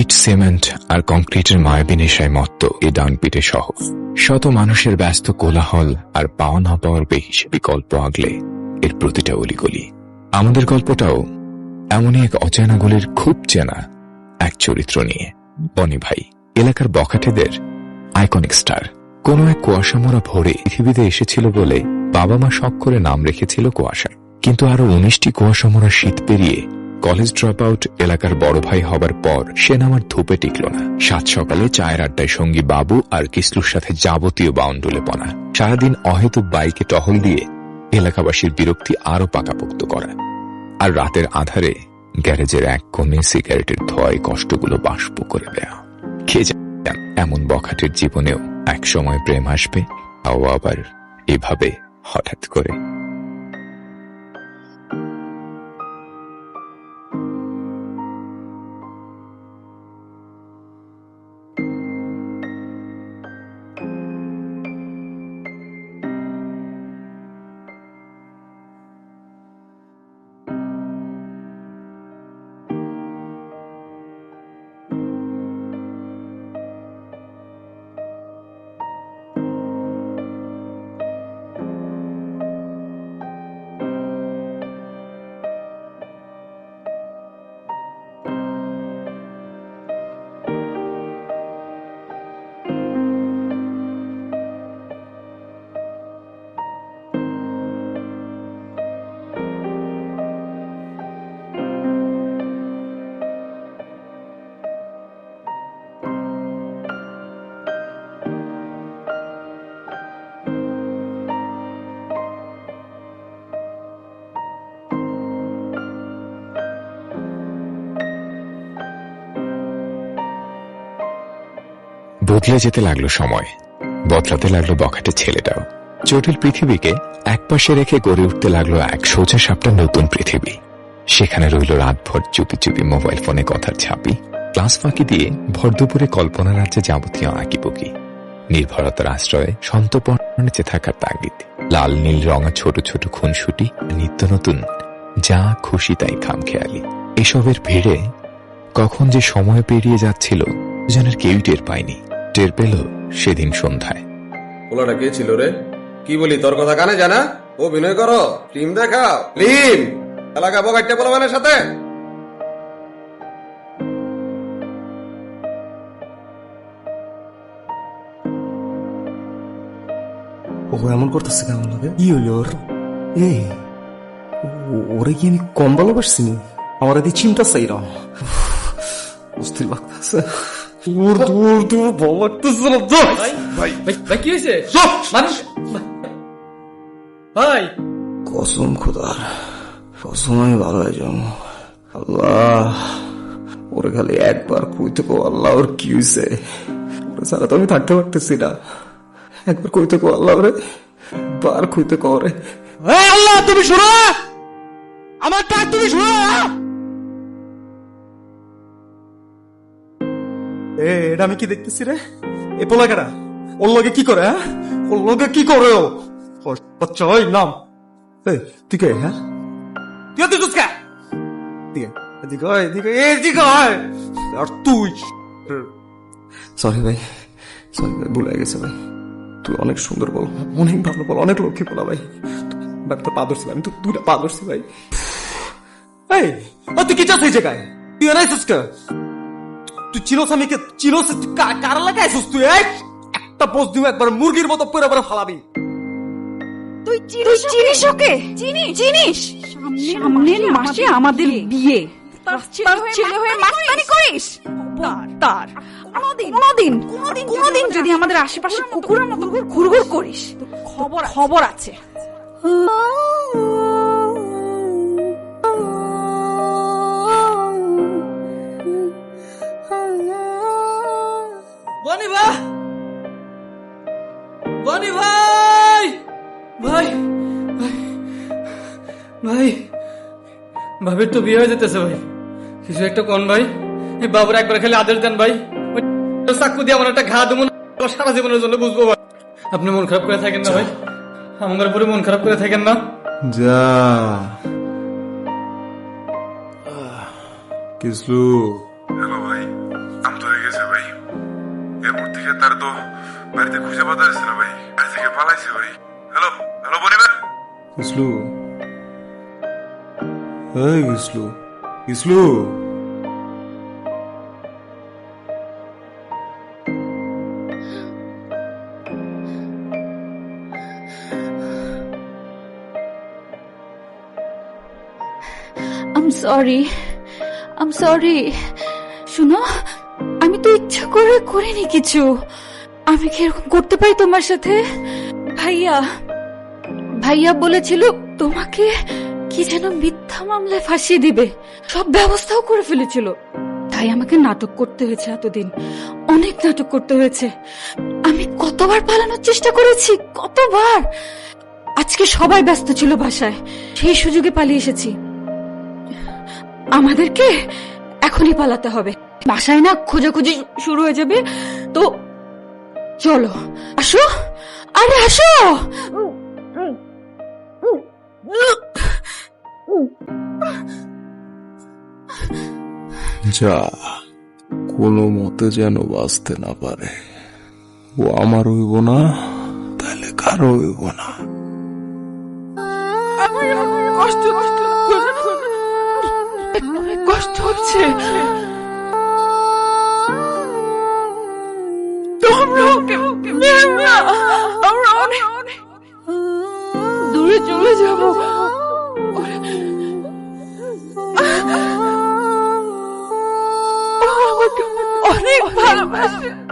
ইট, cement আর কংক্রিটের মায়াবী নেশায় মত্ত এই ডানপিটে শহর শত মানুষের ব্যস্ত কোলাহল আর পাওয়া না পাওয়ার বেশ বিকল্প আগলে এর প্রতিটা অলিগলি। আমাদের গল্পটাও এমনই এক অচেনা গলির খুব চেনা এক চরিত্র নিয়ে। বনি ভাই, এলাকার বখাটেদের আইকনিক স্টার। কোন এক কুয়াশামরা ভোরে পৃথিবীতে এসেছিল বলে বাবা মা শখ করে নাম রেখেছিল কুয়াশা। কিন্তু আরও উনিশটি কুয়াশামরা শীত পেরিয়ে কলেজ ড্রপ আউট এলাকার বড় ভাই হবার পর সে নামার ধূপে টিকল না। সাত সকালে চায়ের আড্ডায় সঙ্গী বাবু আর কিসলুর সাথে যাবতীয় বাউন্ডুলে পনা সারাদিন অহেতুক বাইকে টহল দিয়ে এলাকাবাসীর বিরক্তি আরও পাকাপোক্ত করা। আর রাতের আধারে গ্যারেজের এক কোণে সিগারেটের ধোয়ায় কষ্টগুলো বাষ্প করে দেয়া। কে জানে এমন বখাটের জীবনেও এক সময় প্রেম আসবে, তাও আবার এভাবে হঠাৎ করে। বদলে যেতে লাগল সময়। বদলাতে লাগল বখাটে ছেলেটাও। জটিল পৃথিবীকে একপাশে রেখে গড়ে উঠতে লাগল এক সোজা সাপটা নতুন পৃথিবী। সেখানে রইল রাতভর চুপি চুপি মোবাইল ফোনে কথার ছাপি। ক্লাস ফাঁকি দিয়ে ভর দুপুরে কল্পনা রাজ্যে যাবতীয় আঁকিবুকি নির্ভরতার আশ্রয়ে সন্তপর্ণ থাকার তাগিদ। লাল, নীল রঙা ছোট ছোট খুনসুটি, নিত্য নতুন, যা খুশি তাই খামখেয়ালি। এসবের ভিড়ে কখন যে সময় পেরিয়ে যাচ্ছিল যেন কেউ টের পায়নি। টের পেল সেদিন সন্ধ্যায়। পোলাটা কে ছিল রে? কি বলি তোর কথা কানে জানা অভিনয় করো ফিল্ম দেখাও। ফিল্ম! এলাকা পোলাবানের সাথে। ও এমন করতেছে কেমন লাগে কি হইল ওর? এই ও- ওরে কি আমি কম ভালোবাসছি আমার এদি চিন্তা চাইরাম অস্থির লাগতেছে। দূর ভালো লাগতেছে না যা। ভাই ভাই কি হয়েছে মানুষ ভাই কসম খোদার কসম আমি ভালো হয়ে যাব আল্লাহ ওরে খালি একবার কইতে কো আল্লাহ ওর কি হয়েছে ওরে ছাড়া তো আমি থাকতে পারতেছি না একবার কইতে কো আল্লাহ ওরে বার কইতে কো রে আল্লাহ তুমি শুনো আমার ডাক তুমি শুনো এ এটা আমি কি দেখতেছি রে? এ পোলাকারা ওর লগে কি করে হ্যাঁ? ওর লগে কি করে ও? ওই নাম। এই তুই কে হ্যাঁ? তুই তুই চুসকা দিকে এদিকে আয়, এদিকে এদিকে আয়। আর তুই? সরি ভাই সরি ভাই ভুলে গেছে ভাই। তুই অনেক সুন্দর বল অনেক ভালো বল অনেক লক্ষ্মী বলা ভাই। ভাই তো পা ধরছি ভাই, আমি তো দুটা পা ধরছি ভাই। এই ও তুই কি চাস এই জায়গায়? তুই তুই চিনোস আমি কে চিনোস তুই কার লাগাইছিস তুই? এই? একটা পোস্ট দিব একবার মুরগির মতো পরে পরে ফালাবি। তুই চিনিস চিনিস ওকে? চিনিস? চিনিস? সামনের মাসে আমাদের বিয়ে। তার ছেলে হয়ে মাস্তানি করিস? তার কোনোদিন কোনোদিন কোনোদিন যদি আমাদের আশেপাশে কুকুরের মতো ঘুরঘুর করিস। খবর খবর আছে। ভাই ভাবির তো বিয়ে হয়ে যেতেছে ভাই। কিছু একটা কন ভাই? এই বাবুর একবার খেলে আদেশ দেন ভাই। চাকু দিয়ে আমার একটা ঘা দেবো সারা জীবনের জন্য বুঝব ভাই। আপনি মন খারাপ করে থাকেন না ভাই। আমার উপরে মন খারাপ করে থাকেন না। যা। কিসলু? হ্যালো ভাই আম তো গেছে ভাই। এরপর থেকে তার তো বাড়িতে খুঁজে পাতা যাচ্ছে না ভাই। বাড়ি থেকে পালাইছে ভাই। হ্যালো? হ্যালো পরিবার? কিসলু? আম সরি আম সরি শুনো, আমি তো ইচ্ছা করে করিনি কিছু। আমি কি এরকম করতে পারি তোমার সাথে? ভাইয়া ভাইয়া বলেছিল তোমাকে কি যেন মিথ্যা মামলায় ফাঁসিয়ে দিবে। সব ব্যবস্থাও করে ফেলেছিল। তাই আমাকে নাটক করতে হয়েছে এতদিন। অনেক নাটক করতে হয়েছে। আমি কতবার পালানোর চেষ্টা করেছি? কতবার? আজকে সবাই ব্যস্ত ছিল বাসায়। সেই সুযোগে পালিয়ে এসেছি। আমাদেরকে এখনই পালাতে হবে। বাসায় না খোঁজাখুঁজি শুরু হয়ে যাবে। তো চলো। আসো। আরে আসো! যা কোনো মতে যেন বাঁচতে না পারে। ও আমার হইব না, তাহলে কারও হইব না। দূরে চলে যাব। 我怕的